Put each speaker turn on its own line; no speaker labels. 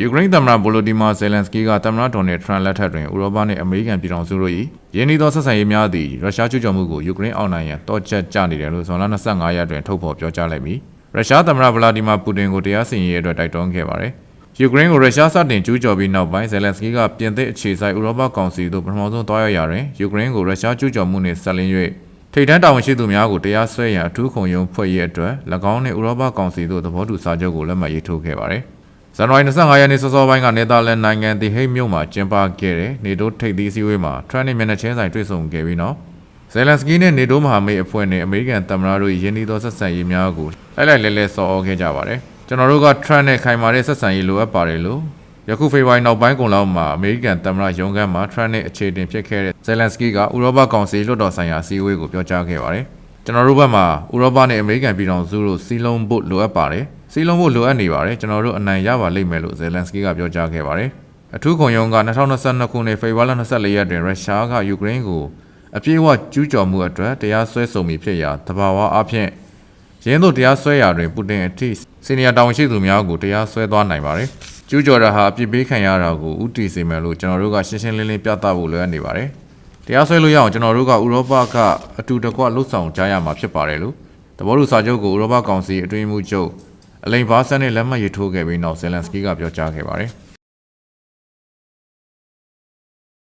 ယူကရိန်းသမ္မတဗိုလိုဒီမာဇယ်လန်စကီးကသမ္မတဒေါ်နယ်ထရန့်လက်ထက်တွင်ဥရောပနှင့်အမေရိကန်ပြည်ထောင်စုတို့၏ယင်းဤသောဆက်ဆံရေးများသည်ရုရှားကျူးကျော်မှုကိုယူကရိန်းအောင်နိုင်ရန်တောချက်ကြနေတယ်လို့ဇွန်လ25ရက်တွင်ထုတ်ဖော်ပြောကြားလိုက်ပြီးရုရှားသမ္မတဗလာဒီမာပူတင်ကိုတရားစီရင်ရေးအတွက်တိုက်တွန်းခဲ့ပါတယ်။ယူကရိန်းကိုရုရှားစတင်ကျူးကျော်ပြီးနောက်ပိုင်းဇယ်လန်စကီးကပြင်သစ်အခြေစိုက်ဥရောပကောင်စီသို့ပထမဆုံးတွားရောက်ရာတွင်ယူကရိန်းကိုရုရှားကျူးကျော်မှုနှင့်ဆက်လင်း၍ထိပ်တန်းတာဝန်ရှိသူများကိုတရားစွဲရန်အထူးခုံရုံးဖွဲ့ရေးအတွက်၎င်းနှင့်ဥရောပကောင်စီတို့သဘောတူစာချုပ်ကိုလက်မှတ်ရေးထိုးခဲ့ပါတယ်။ ဇန်နဝါရီ25ရက်နေ့စောစောပိုင်းကနယ်သာလန်နိုင်ငံဒီဟိတ်မြို့မှာကျင်းပခဲ့တဲ့နေတိုးထိပ်သီးစည်းဝေးမှာထရန့်နဲ့မျက်နှာချင်းဆိုင်တွေ့ဆုံခဲ့ပြီးနောက်ဇယ်လန်စကီနဲ့နေတိုးမဟာမိတ်အဖွဲ့နဲ့အမေရိကန်သမ္မတတို့ယင်းဒီသောဆက်ဆံရေးများကိုလိုက်လိုက်လဲလဲဆော်ဩခဲ့ကြပါတယ်။ကျွန်တော်တို့ကထရန့်နဲ့ခိုင်မာတဲ့ဆက်ဆံရေးလိုအပ်ပါတယ်လို့ယခုဖေဖော်ဝါရီနောက်ပိုင်းကုန်လောက်မှာအမေရိကန်သမ္မတရုံးခန်းမှာထရန့်နဲ့အခြေတင်ဖြစ်ခဲ့တဲ့ဇယ်လန်စကီကဥရောပကောင်စီလွှတ်တော်ဆိုင်ရာအစည်းအဝေးကိုပြောကြားခဲ့ပါတယ်။ကျွန်တော်တို့ဘက်မှာဥရောပနဲ့အမေရိကန်ပြည်ထောင်စုတို့စီးလုံးဖို့လိုအပ်ပါတယ် စီးလုံးဖို့လိုအပ်နေပါတယ်ကျွန်တော်တို့အနိုင်ရပါလိမ့်မယ်လို့ဇယ်လန်စကီကပြောကြားခဲ့ပါတယ်အထူးခုံရုံးက2022ခုနှစ်ဖေဖော်ဝါရီလ24ရက်တွင်ရုရှားကယူကရိန်းကိုအပြည့်အဝကျူးကျော်မှုအတွက်တရားစွဲဆိုမိဖြစ်ရာတဘာဝအဖြစ်ရင်းတို့တရားစွဲရာတွင်ပူတင်အထိစီနီယာတာဝန်ရှိသူများကိုတရားစွဲသွားနိုင်ပါတယ်ကျူးကျော်တာဟာအပြစ်ပေးခံရတာကိုဥတီစေမယ်လို့ကျွန်တော်တို့ကရှင်းရှင်းလင်းလင်းပြသဖို့လိုအပ်နေပါတယ်တရားစွဲလို့ရအောင်ကျွန်တော်တို့ကဥရောပကအတူတကွလှုပ်ဆောင်ကြရမှာဖြစ်ပါတယ်လို့တဘောလူစာချုပ်ကိုဥရောပကောင်စီအတွင်းမှုချုပ် အလိန်ဘာဆန်နဲ့လက်မှတ်ရေးထိုးခဲ့ပြီးနောက်ဇယ်လန်စကီကပြောကြားခဲ့ပါတယ်